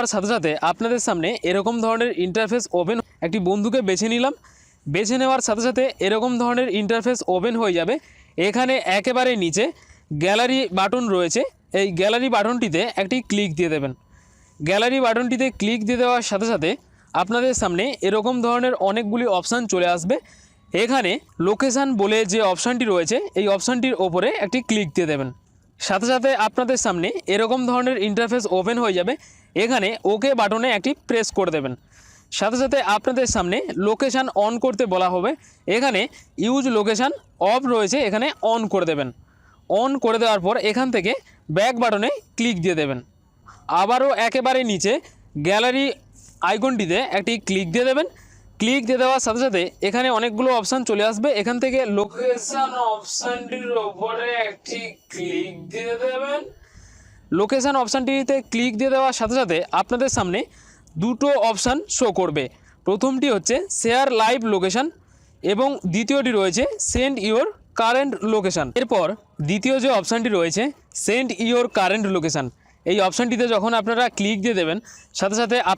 নেওয়ার সাথে সাথে আপনাদের সামনে এরকম ধরনের ইন্টারফেস ওপেন একটি বন্ধুকে বেছে নিলাম। বেছে নেওয়ার সাথে সাথে এরকম ধরনের ইন্টারফেস ওপেন হয়ে যাবে। এখানে একেবারে নিচে গ্যালারি বাটন রয়েছে। এই গ্যালারি বাটনটিতে একটি ক্লিক দিয়ে দেবেন। গ্যালারি বাটনটিতে ক্লিক দিয়ে দেওয়ার সাথে সাথে আপনাদের সামনে এরকম ধরনের অনেকগুলি অপশান চলে আসবে। এখানে লোকেশান বলে যে অপশানটি রয়েছে, এই অপশানটির ওপরে একটি ক্লিক দিয়ে দেবেন। সাথে সাথে আপনাদের সামনে এরকম ধরনের ইন্টারফেস ওপেন হয়ে যাবে। এখানে ওকে বাটনে একটি প্রেস করে দেবেন। সাথে সাথে আপনাদের সামনে লোকেশান অন করতে বলা হবে। এখানে ইউজ লোকেশান অফ রয়েছে, এখানে অন করে দেবেন। অন করে দেওয়ার পর এখান থেকে ব্যাক বাটনে ক্লিক দিয়ে দেবেন। আবারও একেবারে নিচে গ্যালারি আইকনটিতে একটি ক্লিক দিয়ে দেবেন। ক্লিক দিয়ে দেওয়ার সাথে সাথে এখানে অনেকগুলো অপশান চলে আসবে। এখান থেকে লোকেশান অপশানটির ওপরে একটি ক্লিক দিয়ে দেবেন। লোকেশান অপশানটিতে ক্লিক দিয়ে দেওয়ার সাথে সাথে আপনাদের সামনে দুটো অপশান শো করবে। প্রথমটি হচ্ছে শেয়ার লাইভ লোকেশান এবং দ্বিতীয়টি রয়েছে সেন্ড ইওর কারেন্ট লোকেশান এরপর দ্বিতীয় যে অপশানটি রয়েছে সেন্ড ইওর কারেন্ট লোকেশান এই অপশানটিতে যখন আপনারা ক্লিক দিয়ে দেবেন, সাথে সাথে